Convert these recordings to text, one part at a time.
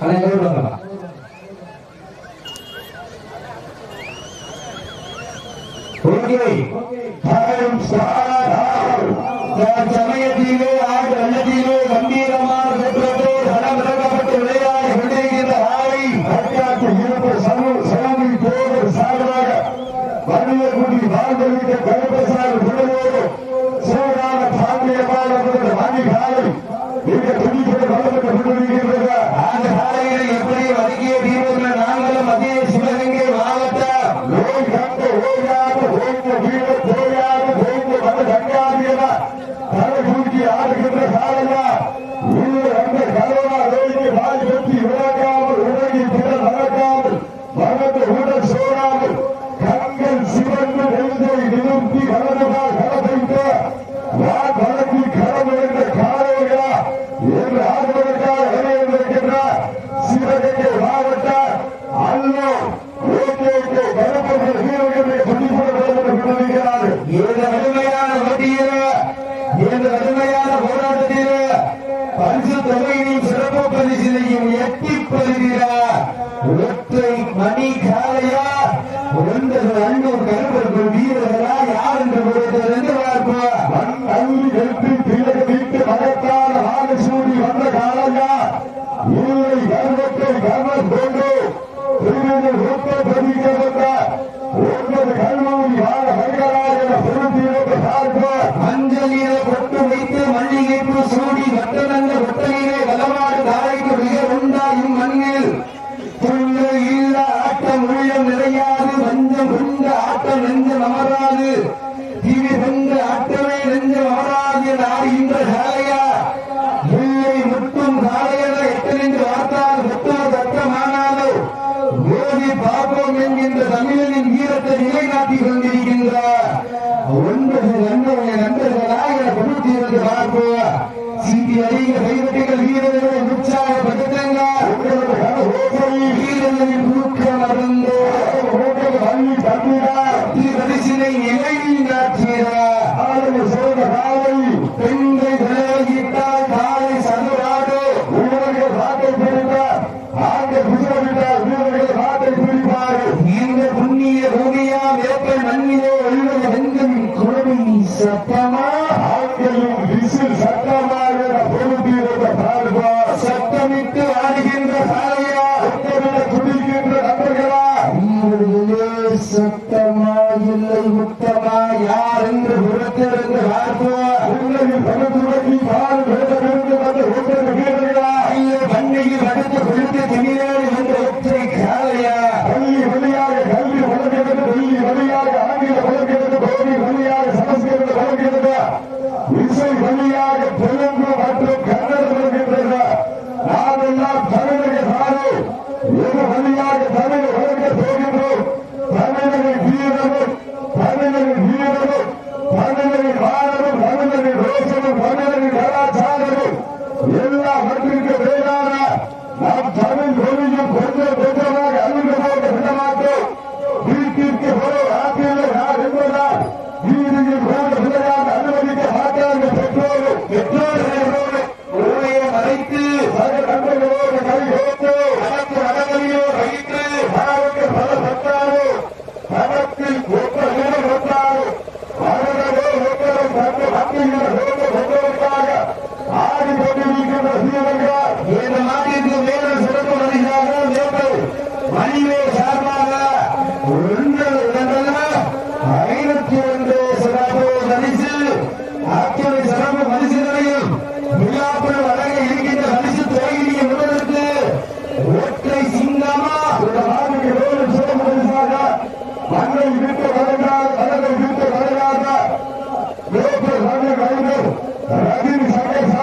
அண்ணா கை விடுவாங்களா ஓகே. பரிசு தொகையில் சிறப்பு பரிசிலையும் எட்டி பெறுகிறார் ஒற்றை மணி காலையா ஒன்பது அன்பு கருப்பர்கள் வீரர்களா? யார் என்று பார்ப்போம் அன்பு இந்த ஆட்டம் எங்கு நமராது రాజు గౌరవ్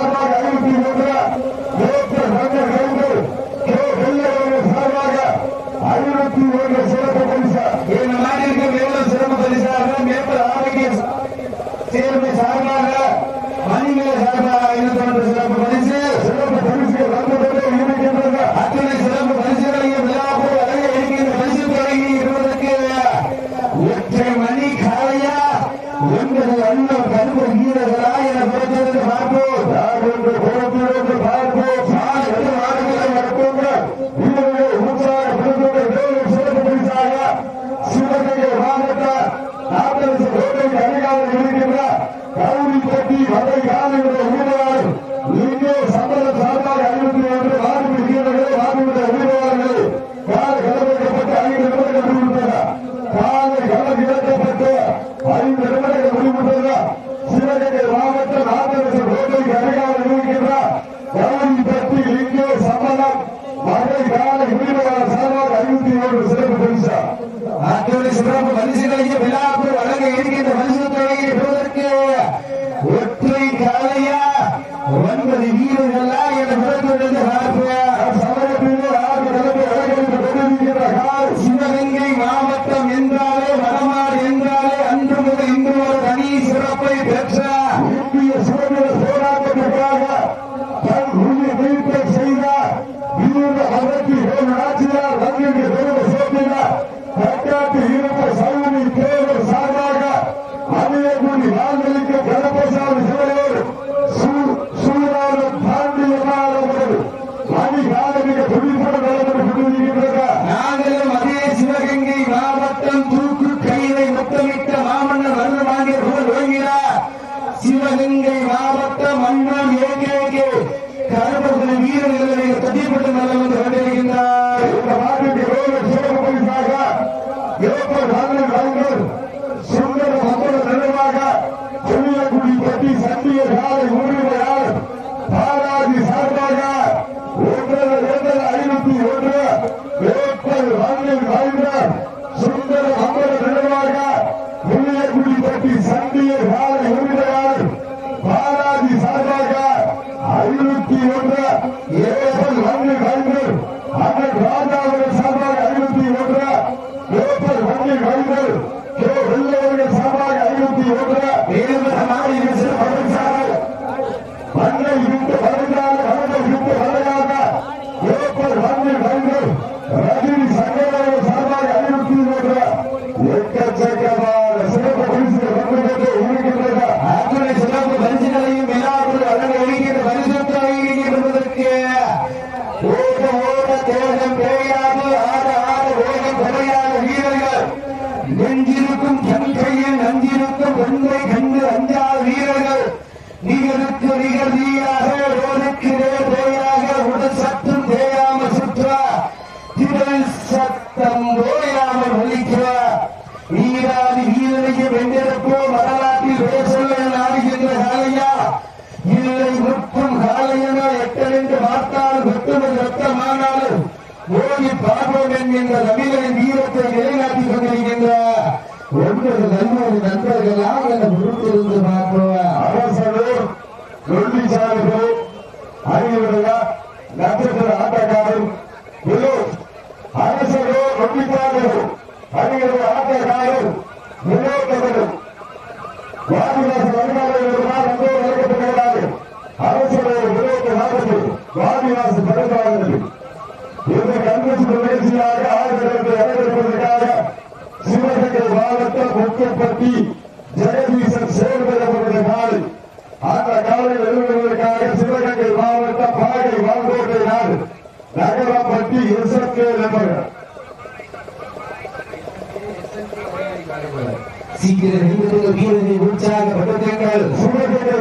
நாள் சிவகங்கை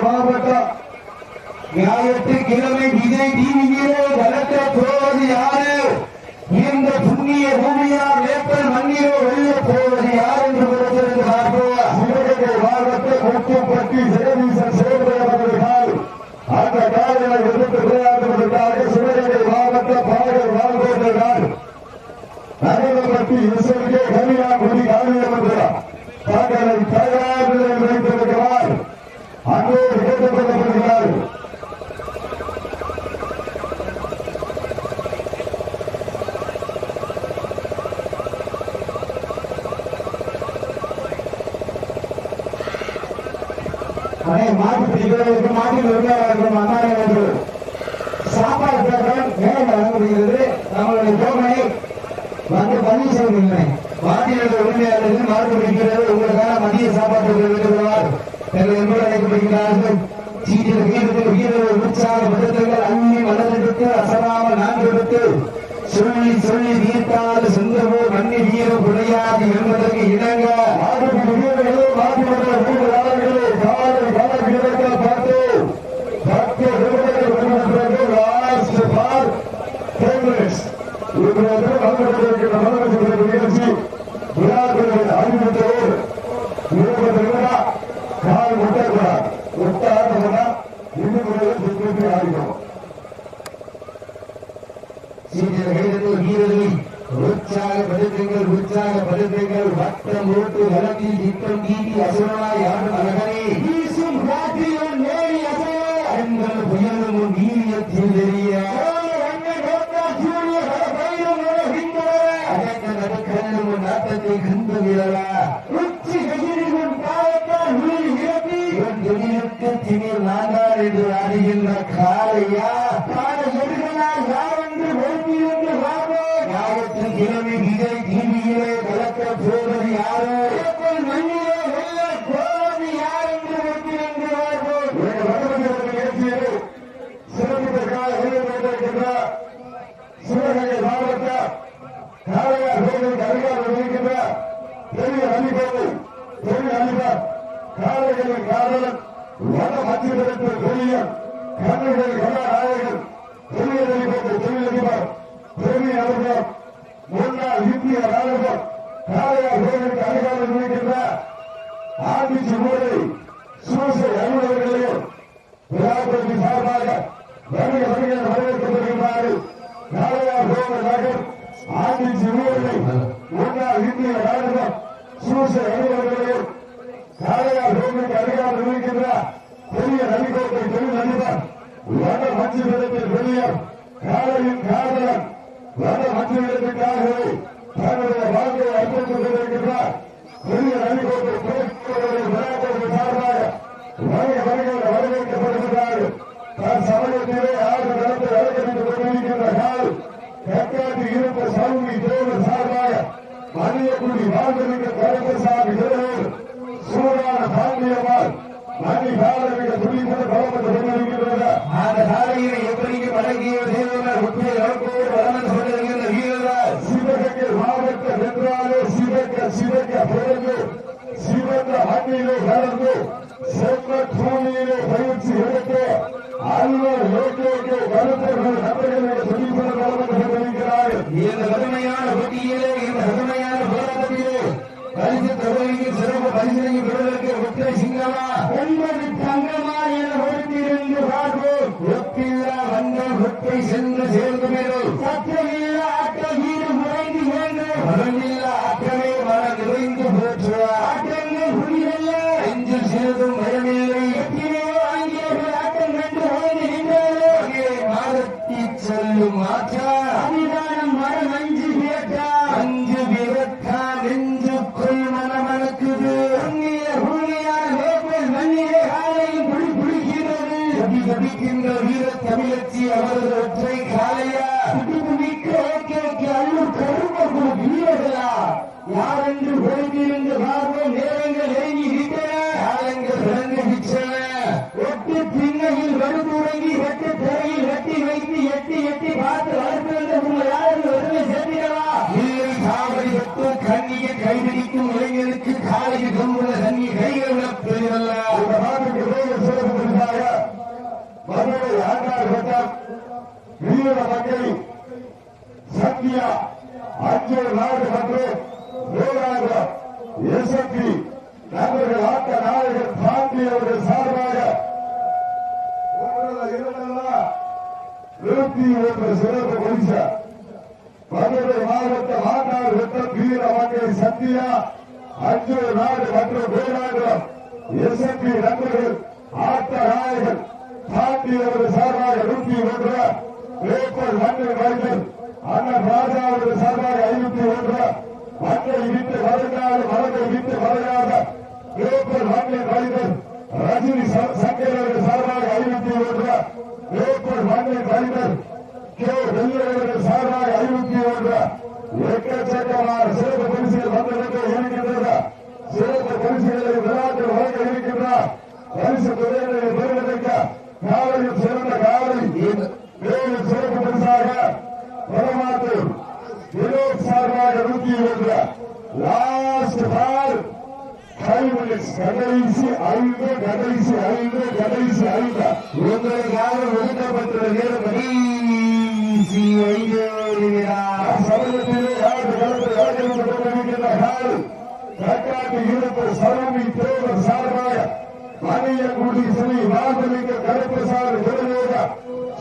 விஜய் டிவியிலே வளர்க்க போவது யாரு? இந்த புண்ணிய பூமியார் வேப்பல் மண்ணிலோ வெளியே போவது யார் என்று பார்ப்போம். சிவகங்கை மாவட்டம் முக்கியப்பட்டு சிறப்பு அண்ணே மாட்டு பிடிக்கிறவர்களுக்கு மாட்டில் உரிமையாளர்களும் அண்ணாநேயர்கள் சாப்பாடு திட்டம் மேலும் வழங்கப்படுகிறது நம்மளுடைய தோழனை வந்து பதிவு செய்கின்றன மாட்டிலுள்ள உரிமையாளர்கள் மாட்டு பிடிக்கிறது உங்களுக்கான மதிய சாப்பாடு வேண்டுகிறார் என்பது அழைக்கப்படுகிறார்கள் சீட்டில் வீரர்கள் வீரர்கள் உற்சாக பதற்றங்கள் அங்கி மலரெடுத்து அசராமல் நான்கெடுத்து சொல்லி சொல்லி வீட்டால் சொந்தமோ மண்ணி வீரம் குறையாது என்பதற்கு இணங்க காயத்தை கண்டு விழலா உச்சி கையில் உன் காயத்தால் உயிர் இழப்பி உன் திமிர் நாங்கள் என்று அறிகின்ற காலையா Lord. বিভাজনকে ஒற்றை காலையா. கே கே அல்லு கரும வீரர்களா? யார் என்று விளங்கியிருந்த அஞ்சோ நாடு மற்றும் வேளாண் எஸ்எம்பி நண்பர்கள் ஆட்ட நாயகர் பாண்டி அவர்கள் சார்பாக இருபத்தி ஒன்று சிறப்பு பரிசா. மதுரை மாவட்டம் ஆண்டாள் வெட்டம் வீரவாங்கை சந்தியா அஞ்சல் நாடு மற்றும் வேளாண் எஸ்எம்பி நண்பர்கள் ஆட்ட நாயகர் பாண்டி அவர்கள் சார்பாக நூற்றி ஒன்று வேப்பல் மண்ணில் வழங்கில் அண்ணன் ராஜா அவர்கள் சார்பாக ஐநூத்தி ஒன்று. மண்ணை விட்டு வருகிறாத மரத்தை விட்டு வருகிறாத ரஜினி சங்கர் சலமி தேவர் சார்பாக மணியங்குடி ஸ்ரீ மாதலிங்க கருப்பசாமி திருவேக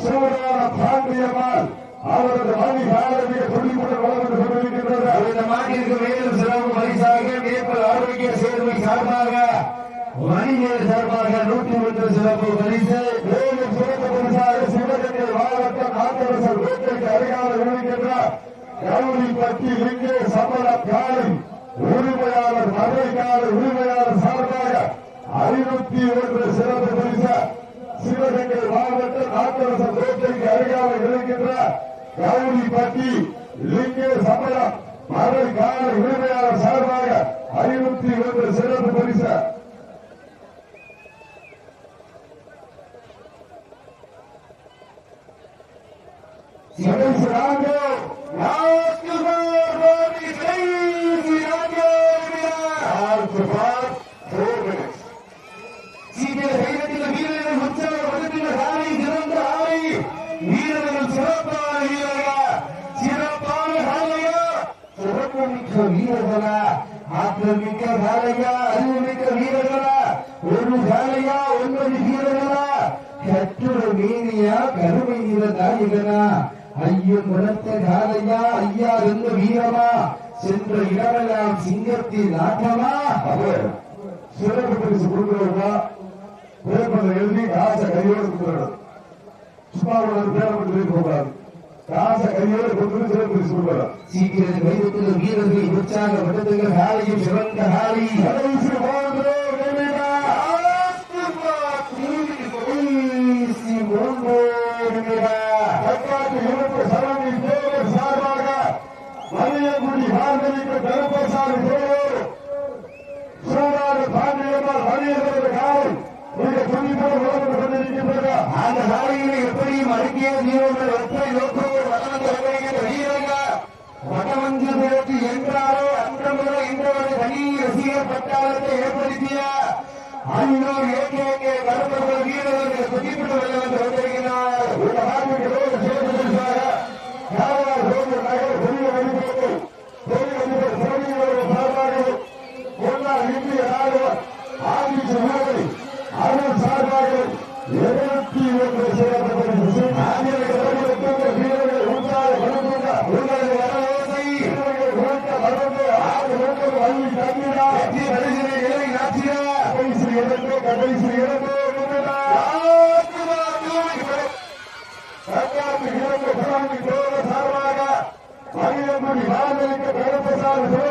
சூடான பாண்டியம்மாள் அவரது மணி பாரதிய துணிவுடன் வளர்ந்து கொண்டிருக்கின்றனர். இந்த மாநிலத்திற்கு மேலும் சிறப்பு பரிசாக மேற்பல் ஆரோக்கிய சேர்மை சார்பாக மணிகள் சார்பாக நூற்றி ஒன்று சிறப்பு பரிசு மேலும் சிறப்பு பரிசாக சிவகங்கை மாவட்டம் காத்தரசர் வேட்டைக்கு அருகாமல் இருக்கின்ற கவுரி பட்டி லிங்கே சமர காலம் உரிமையாளர் மதுரை உரிமையாளர் சார்பாக ஐநூத்தி ஒன்று சிறப்பு பரிசு சிவகங்கை மாவட்டம் நாட்டரசர் கோட்டைக்கு அருகாமல் இருக்கின்ற கௌரிப்பட்டி லிங்கே சமரம் மதுரை காலை உரிமையாளர் சார்பாக ஐநூத்தி ஒன்று சிறப்பு பரிசு. கடைசி நான்கு ராஜ்குமார் ஆற்றல் மிக்க காலையா அறிவுமிக்க வீரர்களா ஒரு காலையா ஒன்பது வீரர்களா கற்றுட மேனியா கருமை நிற நாயகனா ஐயன் குணத்த காலையா ஐயா எந்த வீரமா சென்ற இடமெல்லாம் சிங்கத்தின் ஆட்டமா அவர் சிறப்பு பரிசு கொடுக்கிறவங்க எழுதி காசை கையோடு சும்மா ஒரு பேரை காசை கையோடு கொடுத்து சிறப்பு கொடுக்கணும் சீக்கிரம் வைத்துள்ள வீரர்கள் உற்சாகப்படுத்துகிற காலையும் சிறந்த காலை கடைசி மூன்று ஒன்று வழி தந்திரா வெற்றி பரிசினை இலை நாச்சியா கடைசி இரண்டு சார்பாக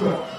கடைசி